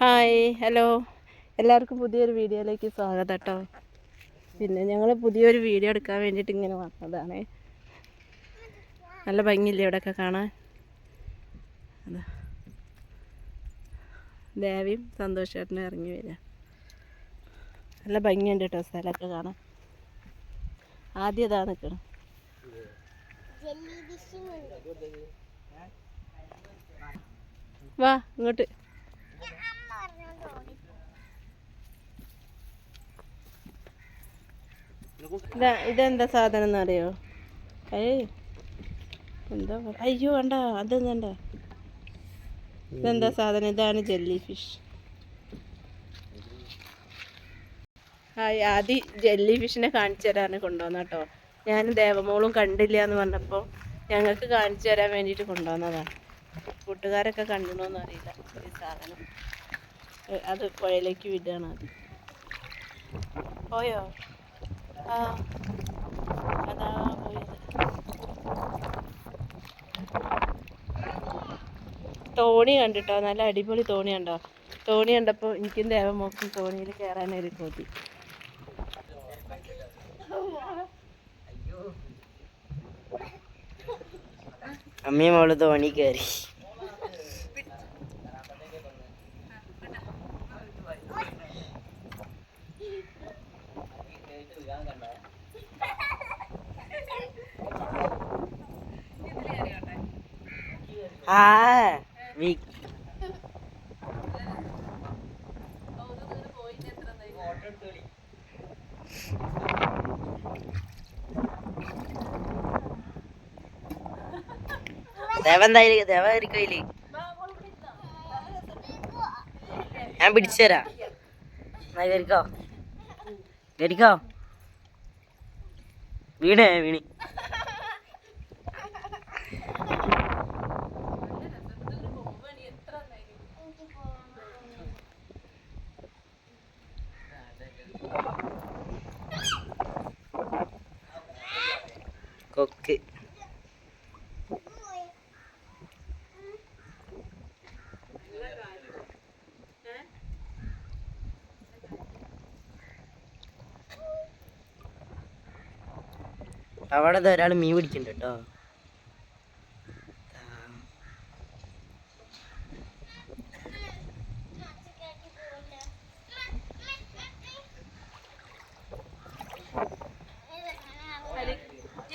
Hi hello. എല്ലാവർക്കും പുതിയൊരു വീഡിയോയിലേക്ക് സ്വാഗതം കേട്ടോ പിന്നെ ഞങ്ങൾ പുതിയൊരു വീഡിയോ എടുക്കാൻ വേണ്ടിയിട്ട് ഇങ്ങനെ വന്നതാണ്. നല്ല ഭംഗിയില്ലേ ഇവിടെയൊക്കെ കാണാൻ? ദേവിയും സന്തോഷേട്ടനും ഇറങ്ങി വരിക. നല്ല ഭംഗിയുണ്ട് കേട്ടോ സ്ഥലമൊക്കെ കാണാൻ. ആദ്യം ഇതാ നിൽക്കണം. വാ ഇങ്ങോട്ട്. ഇതാ ഇതെന്താ സാധനം എന്നറിയോ ഏയ് എന്താ? അയ്യോ വേണ്ട അതൊന്നും വേണ്ട. ഇതെന്താ സാധനം? ഇതാണ് ജെല്ലി ഫിഷ്. ഹായ് ആദ്യം ജെല്ലി ഫിഷിനെ കാണിച്ചു തരാന് കൊണ്ടുവന്ന കേട്ടോ ഞാൻ ദേവമോളും കണ്ടില്ല എന്ന് പറഞ്ഞപ്പോൾ ഞങ്ങൾക്ക് കാണിച്ചു തരാൻ വേണ്ടിയിട്ട് കൊണ്ടുവന്നതാണ് കൂട്ടുകാരൊക്കെ കണ്ടിനോന്ന് അറിയില്ല ഈ സാധനം. അത് പുഴയിലേക്ക് വിടുകയാണ് അത് പോയോ? തോണി കണ്ടിട്ടോ? നല്ല അടിപൊളി തോണി കണ്ടോ? തോണി കണ്ടപ്പോൾ എനിക്കും ദേവമോക്കും തോണിയിൽ കയറാനൊരു കൊതി. അമ്മയും അവൾ തോണി കയറി ആ. വി- ദേവ എന്തായാലും ദേവ കയറിക്കോയിൽ ഞാൻ പിടിച്ചു തരാം. കയറിക്കോ വീണേ വീണി. കൊക്ക് അവിടെ ധാരാളം മീൻ പിടിക്കുന്നുണ്ട് കേട്ടോ.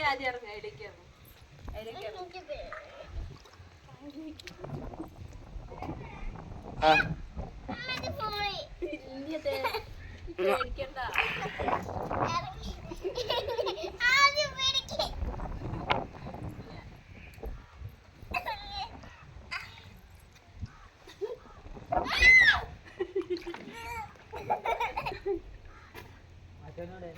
ആദ്യം ഇറങ്ങുക ഇടയ്ക്ക് ഇറങ്ങും. അച്ഛനോട്